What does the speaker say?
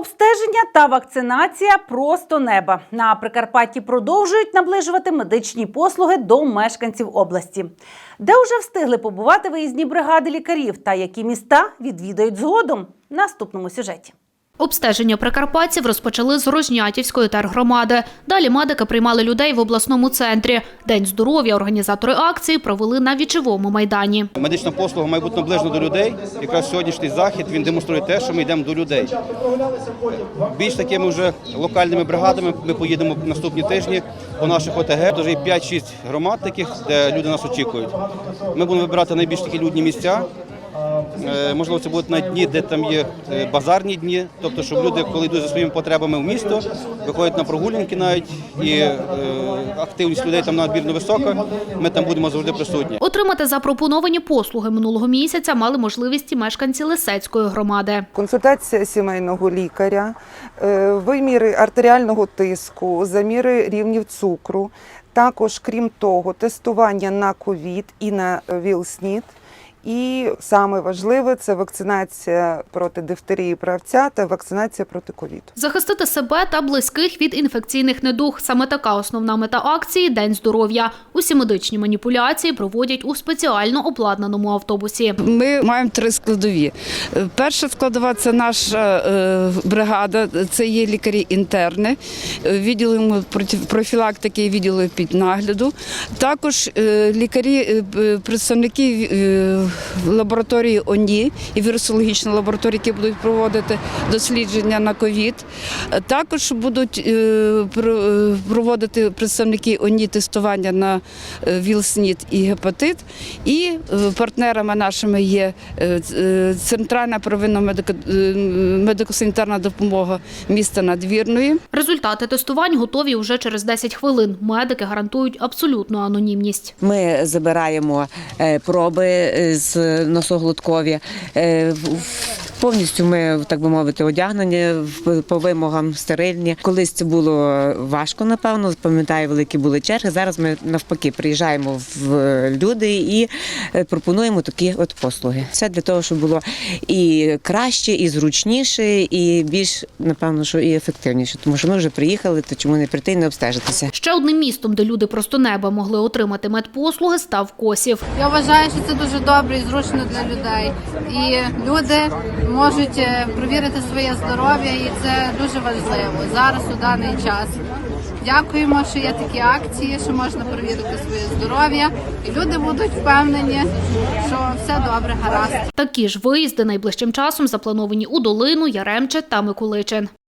Обстеження та вакцинація просто неба. На Прикарпатті продовжують наближувати медичні послуги до мешканців області, де вже встигли побувати виїзні бригади лікарів та які міста відвідають згодом в наступному сюжеті. Обстеження прикарпатців розпочали з Рожнятівської тергромади. Далі медики приймали людей в обласному центрі. День здоров'я організатори акції провели на вічовому майдані. Медична послуга має бути наближена до людей. Якраз сьогоднішній захід він демонструє те, що ми йдемо до людей. Більш такими вже локальними бригадами ми поїдемо наступні тижні по наших ОТГ. Тож є 5-6 громад таких, де люди нас очікують. Ми будемо вибирати найбільш такі людні місця. Е, Можливо, це будуть на дні, де там є е, базарні дні, тобто, щоб люди, коли йдуть за своїми потребами в місто, виходять на прогулянки навіть, і е, активність людей там надмірно висока. Ми там будемо завжди присутні. Отримати запропоновані послуги минулого місяця мали можливість і мешканці Лисецької громади. Консультація сімейного лікаря, виміри артеріального тиску, заміри рівнів цукру. Також, крім того, тестування на ковід і на ВІЛ-СНІД. І саме важливе це вакцинація проти дифтерії правця та вакцинація проти ковіду. Захистити себе та близьких від інфекційних недуг. Саме така основна мета акції День здоров'я. Усі медичні маніпуляції проводять у спеціально обладнаному автобусі. Ми маємо три складові. Перша складова це наша е, бригада, це є лікарі-інтерни, відділу проти- профілактики і відділу піднагляду. Також е, лікарі, е, представники лабораторії ОНІ і вірусологічної лабораторії, які будуть проводити дослідження на ковід. Також будуть е, е, проводити представники ОНІ тестування на е, ВІЛ-СНІД і гепатит. І партнерами нашими є Центральна первинна медико- медико-санітарна допомога міста Надвірної. Результати тестувань готові уже через 10 хвилин. Медики гарантують абсолютну анонімність. Ми забираємо проби носоглоткові. Повністю ми, так би мовити, одягнені в- по вимогам стерильні. Колись це було важко, напевно. Пам'ятаю, великі були черги. Зараз ми навпаки приїжджаємо в люди і е, пропонуємо такі от послуги. Все для того, щоб було і краще, і зручніше, і більш напевно, що і ефективніше. Тому що ми вже приїхали, то чому не прийти і не обстежитися? Ще одним містом, де люди просто неба могли отримати медпослуги, став Косів. Я вважаю, що це дуже добре і зручно для людей. І люди можуть е, провірити своє здоров'я, і це дуже важливо зараз у даний час. Дякуємо, що є такі акції, що можна перевірити своє здоров'я, і люди будуть впевнені, що все добре, гаразд. Такі ж виїзди найближчим часом заплановані у Долину, Яремче та Миколичин.